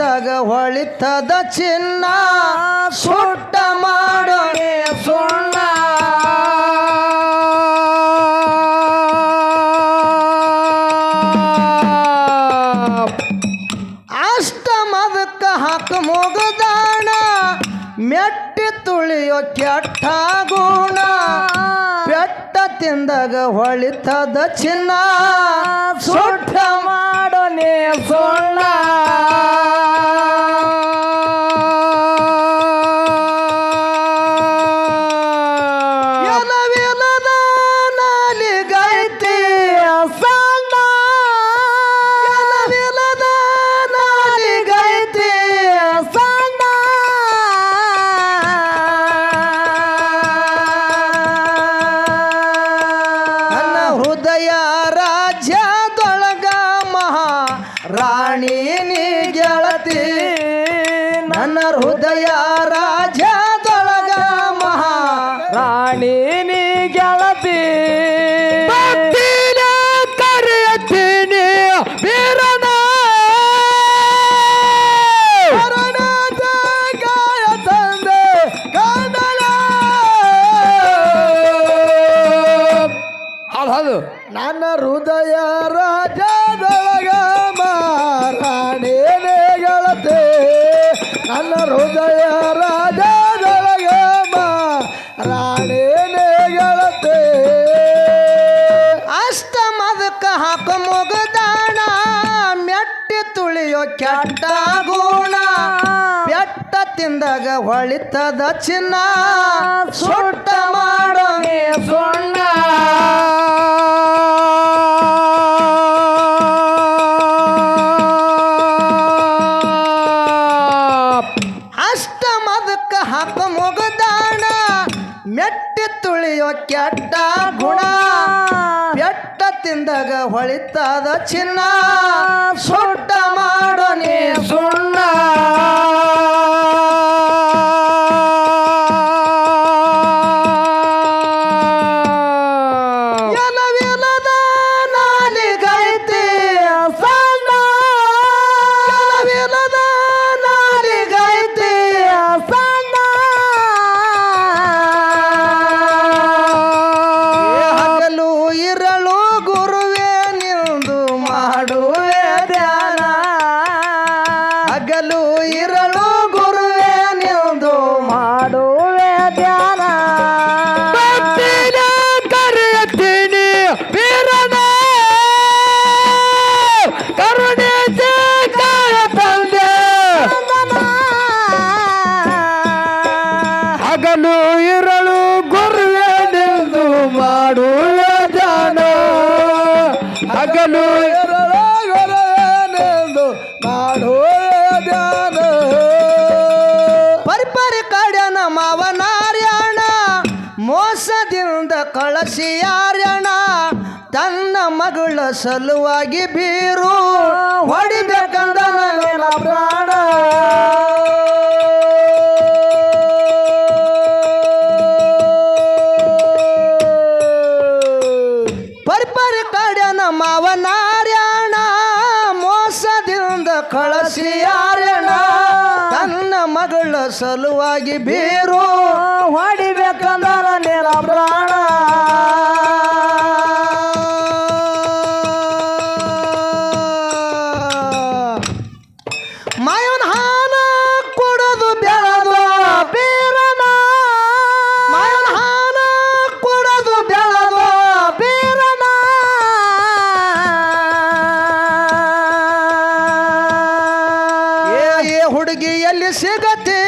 ತಿಂದಾಗ ಹೊಳಿತದ ಚಿನ್ನ. ಸುಟ್ಟ ಮಾಡೋಣೆ ಸುಣ್ಣ. ಅಷ್ಟ ಮದಕ್ಕ ಹಾಕ ಮುಗದಾಣ. ಮೆಟ್ಟಿ ತುಳಿಯೋ ಕೆಟ್ಟ ಗುಣ. ತಿಂದಾಗ ಹೊಳಿತದ ಚಿನ್ನ. ಸುಟ್ಟ ಮಾಡೋ ನೀ ಹೊಳಿತದ ಚಿನ್ನ ಸುಟ್ಟ ಮಾಡೋ ನೀ ಸೊಣ್ಣ. ಅಷ್ಟ ಮದಕ್ಕ ಹಾಕ ಮುಗದಾಣ ಮೆಟ್ಟಿ ತುಳಿಯೋ ಕೆಟ್ಟ ಗುಣ. ಬೆಟ್ಟ ತಿಂದಾಗ ಹೊಳಿತದ ಚಿನ್ನ. ಸುಟ್ಟ ಹಗಲು ಇರಳು ಗುರುವೆಂದು ನಿಂದು ಜಾನ ಹಗಲು ಇರಳು ಗುರುವೇ ನಿಂದು ಮಾಡುವೆ ಧ್ಯಾನ ಪರಿಪರಿ ಮಾವ ಮಾವನಾರ್ಯಣ, ಮೋಸದಿಂದ ಕಳಸಿಯಾರ್ಯಣ ತನ್ನ ಮಗಳ ಸಲುವಾಗಿ ಬೀರು, ಹೊಡಿಬೇಕಂದ ಪ್ರಾಣ. ಕಡ್ಯನ ಮಾವನಾರ್ಯಣ ಮೋಸದಿಂದ ಯಾರಣ ತನ್ನ ಮಗಳ ಸಲುವಾಗಿ ಬೀರು ಹೊಡಿಬೇಕಂದ್ರ ನೆಲ ಪ್ರಾಣ. ಸಿಗತಿ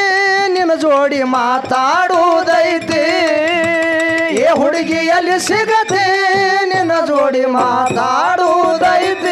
ನಿನ್ನ ಜೋಡಿ ಮಾತಾಡುವುದೈತಿ. ಏ ಹುಡುಗಿಯಲ್ಲಿ ಸಿಗತ್ತೆ ನಿನ್ನ ಜೋಡಿ ಮಾತಾಡುವುದೈತಿ.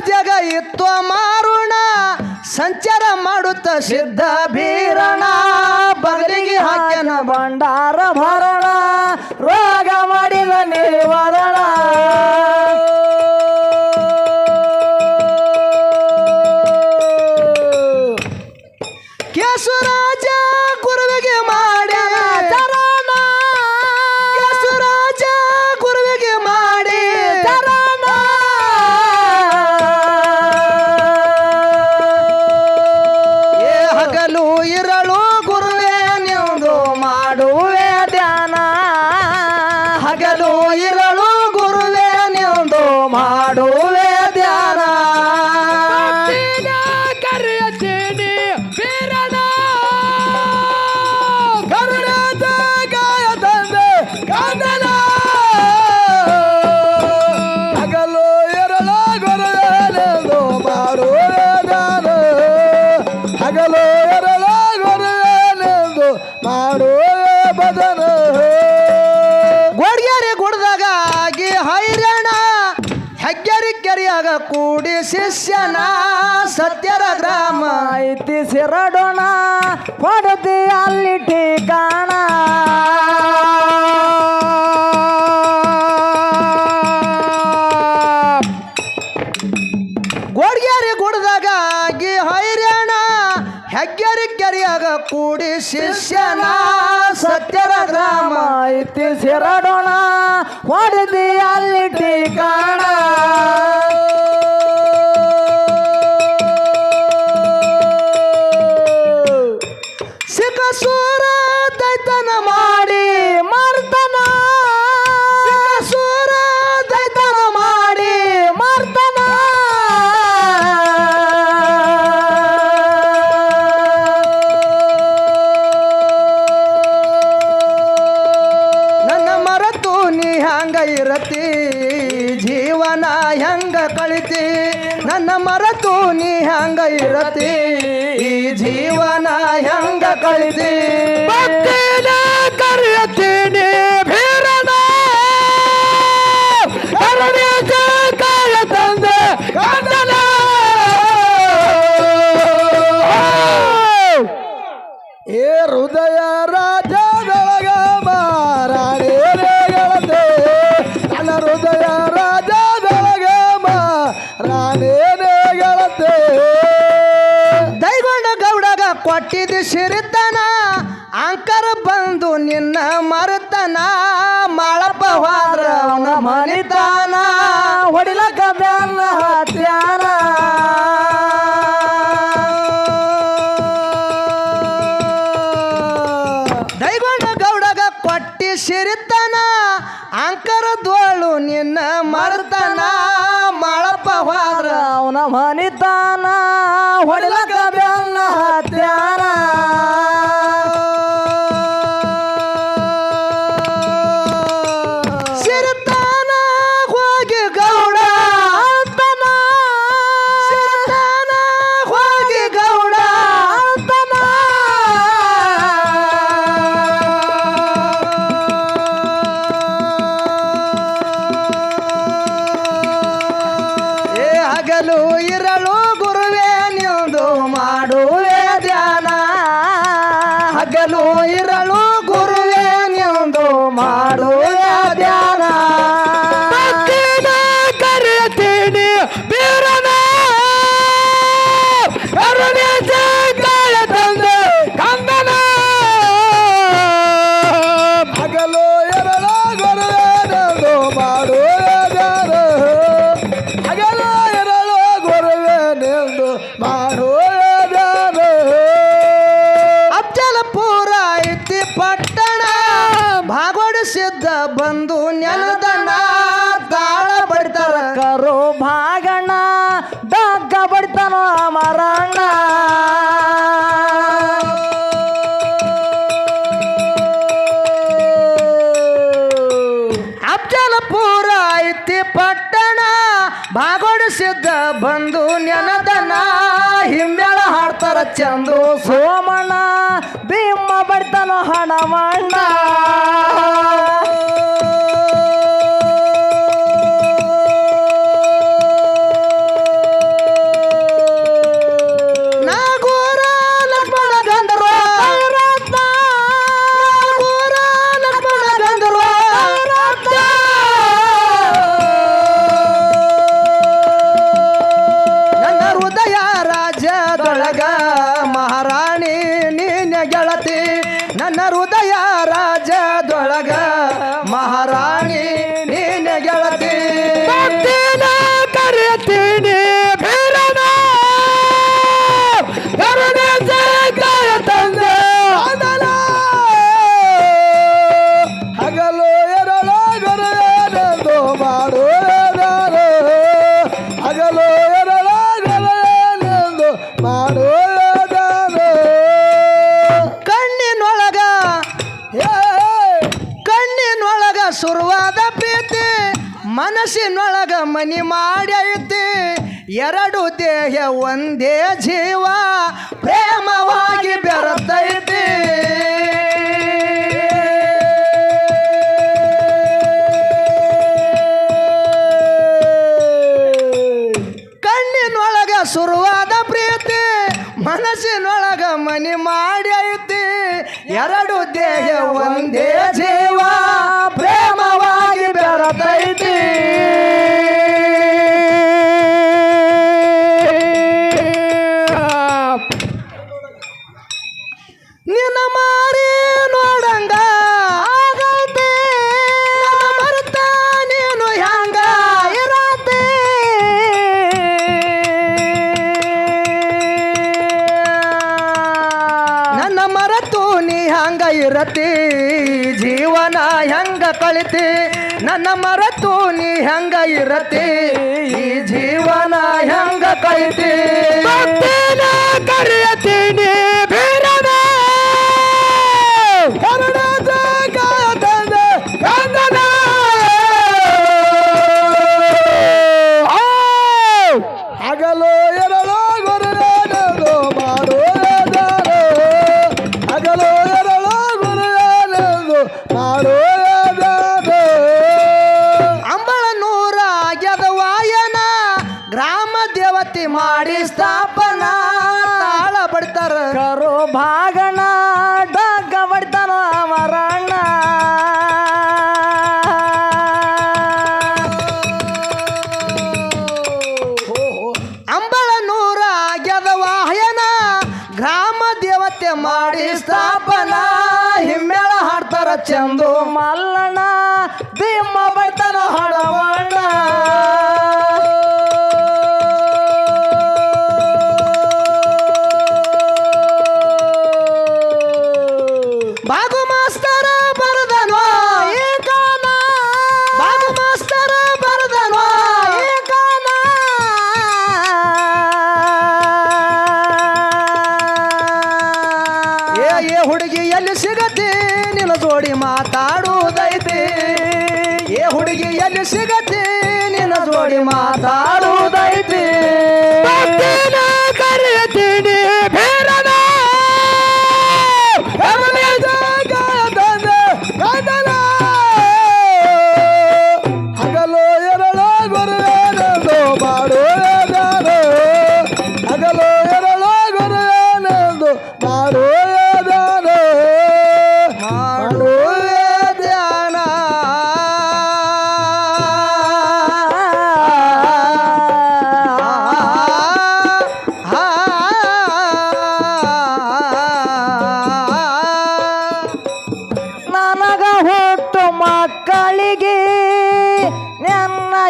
ಜಗ ಇತ್ತು ಮಾರುಣ ಸಂಚಾರ ಮಾಡುತ್ತ ಸಿದ್ಧ ಬೀರಣ. ಬಗಲಿಗೆ ಹಾಕ್ಯನ ಭಂಡಾರ ಭರಣ ರೋಗ ಮಾಡಿದ ನಿವಾರಣ ಕೆರೆಯಾಗ ಕೂಡಿ ಶಿಷ್ಯನ ಸತ್ಯರ ಗ್ರಾಮ. ಐತಿ ಸಿರಡೋಣ, ಹೊಡೆದಿ ಅಲ್ಲಿ ಠಿಕಾಣ ಗೋಡ್ಗ್ಯಾರಿ ಗುಡ್ದಾಗ ಆಗಿ ಹೈರಾಣ ಹೆಗ್ಗರಿ ಕೆರೆಯಾಗ ಕೂಡಿ ಶಿಷ್ಯನ ಸತ್ಯರ ಗ್ರಾಮ. ಐತಿ ಸಿರಡೋಣ, ಹೊಡೆದಿ ಅಲ್ಲಿ ಠಿಕಾಣ ಸಿಖ ಸೂರ ದೈತನ ಮಾಡಿ ಮಾಡ್ತಾನ ನಿನ್ನ ಮರ್ತನ ಮಾಡಪ್ಪ ಹೋದ್ರ ಅವನ ಮನೆ ఇరలు ఇరలు ಚಂದ್ರು ಸೋಮ 年轻。ಮರಿತಿ ನನ್ನ ಮರತು ನೀ ಹೆಂಗ ಇರತೆ ಈ ಜೀವನ ಹೆಂಗ ಕೈತಿ ಕರೆಯತೀನಿ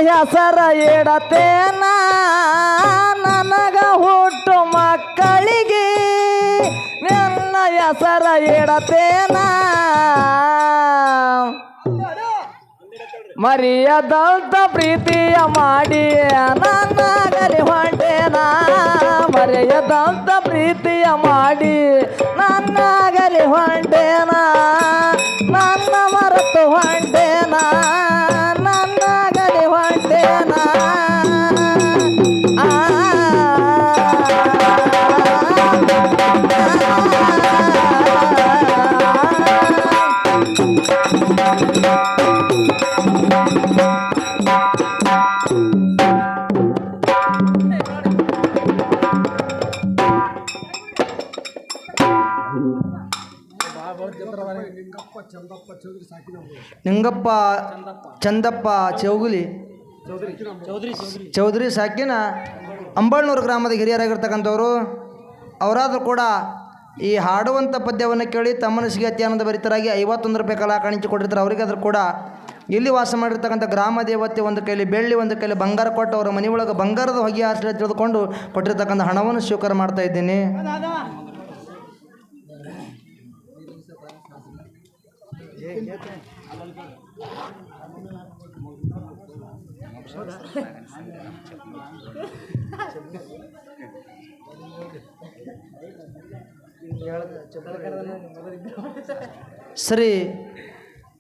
ಹೆಸರ ಇಡತೇನ? ನನಗ ಹುಟ್ಟು ಮಕ್ಕಳಿಗೆ ನನ್ನ ಹೆಸರ ಇಡತೇನ? ಮರಿಯದಂತ ಪ್ರೀತಿಯ ಮಾಡಿ ನನ್ನ ಗರಿ ಹೊಂಟೇನ? ಮರೆಯದಂತ ಪ್ರೀತಿಯ ಮಾಡಿ ನನ್ನ ಗರಿ ನಿಂಗಪ್ಪ ಚಂದಪ್ಪ ಚೌಗುಲಿ. ಚೌಧರಿ ಸಾಕಿನ ಅಂಬಳ್ನೂರು ಗ್ರಾಮದ ಹಿರಿಯರಾಗಿರ್ತಕ್ಕಂಥವ್ರು. ಅವರಾದರೂ ಕೂಡ ಈ ಹಾಡುವಂಥ ಪದ್ಯವನ್ನು ಕೇಳಿ ತಮ್ಮನಸಿಗೆ ಅತ್ಯಾನಂದ ಭರಿತರಾಗಿ ಐವತ್ತೊಂದು ರೂಪಾಯಿ ಕಲಾ ಕಾಣಿಸಿ ಕೊಟ್ಟಿರ್ತಾರೆ. ಅವರಿಗೆ ಕೂಡ ಇಲ್ಲಿ ವಾಸ ಮಾಡಿರ್ತಕ್ಕಂಥ ಗ್ರಾಮ ದೇವತೆ ಒಂದು ಕೈಲಿ, ಬೆಳ್ಳಿ ಒಂದು ಕೈಲಿ ಬಂಗಾರ ಕೊಟ್ಟು ಅವರ ಒಳಗೆ ಬಂಗಾರದ ಹೊಗೆ ಆಶ್ರಯ ತಿಳಿದುಕೊಂಡು ಕೊಟ್ಟಿರ್ತಕ್ಕಂಥ ಹಣವನ್ನು ಸ್ವೀಕಾರ ಮಾಡ್ತಾ ಇದ್ದೀನಿ. ಶ್ರೀ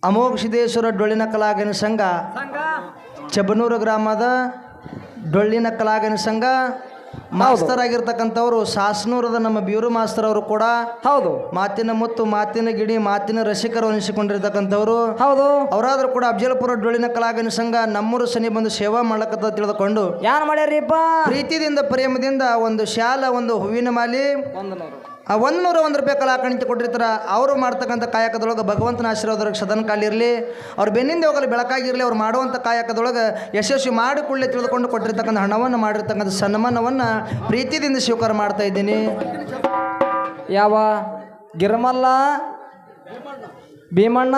ಅಮೋಘ ಸಿದ್ದೇಶ್ವರ ಡೊಳ್ಳಿನ ಕಲಾಗಿನ ಸಂಘ ಚಬನೂರು ಗ್ರಾಮದ ಡೊಳ್ಳಿನ ಕಲಾಗಿನ ಸಂಘ ಮಾಸ್ತರ್ ಆಗಿರ್ತಕ್ಕಂಥವ್ರು ಸಾಸನೂರದ ನಮ್ಮ ಬ್ಯೂರು ಮಾಸ್ತರ್ ಅವರು ಕೂಡ ಹೌದು. ಮಾತಿನ ಮುತ್ತು ಮಾತಿನ ಗಿಡಿ ಮಾತಿನ ರಸಿಕರು ಅನಿಸಿಕೊಂಡಿರ್ತಕ್ಕಂಥವ್ರು. ಹೌದು. ಅವರಾದರೂ ಕೂಡ ಅಫಜಲ್ಪುರ ಡೊಳ್ಳಿನ ಕಲಾಗನ ಸಂಘ ನಮ್ಮೂರು ಸನಿ ಬಂದು ಸೇವಾ ಮಾಡ್ಲಕ್ಕತ್ತ ತಿಳಿದುಕೊಂಡು ಯಾರು ಮಾಡ್ಯಾರೀಪ್ಪ ಪ್ರೀತಿದಿಂದ ಪ್ರೇಮದಿಂದ ಒಂದು ಶಾಲ ಒಂದು ಹೂವಿನ ಮಾಲಿ ಒಂದು ನೂರು ಆ ಒಂದು ನೂರ ಒಂದು ರೂಪಾಯಿ ಕಲಾಕಣಿತಿ ಕೊಟ್ಟಿರ್ತಾರೆ, ಅವರು ಮಾಡ್ತಕ್ಕಂಥ ಕಾಯಕದೊಳಗೆ ಭಗವಂತನ ಆಶೀರ್ವಾದಕ್ಕೆ ಸದನ ಕಾಲಿರಲಿ ಅವ್ರು ಬೆನ್ನಿಂದ ಹೋಗಲು ಬೆಳಕಾಗಿರಲಿ ಅವ್ರು ಮಾಡುವಂಥ ಕಾಯಕದೊಳಗೆ ಯಶಸ್ವಿ ಮಾಡಿ ಕೂಡಲೇ ತಿಳಿದುಕೊಂಡು ಕೊಟ್ಟಿರ್ತಕ್ಕಂಥ ಹಣವನ್ನು ಮಾಡಿರ್ತಕ್ಕಂಥ ಸನ್ಮಾನವನ್ನು ಪ್ರೀತಿದಿಂದ ಸ್ವೀಕಾರ ಮಾಡ್ತಾ ಇದ್ದೀನಿ. ಯಾವ ಗಿರ್ಮಲ್ಲ, ಭೀಮಣ್ಣ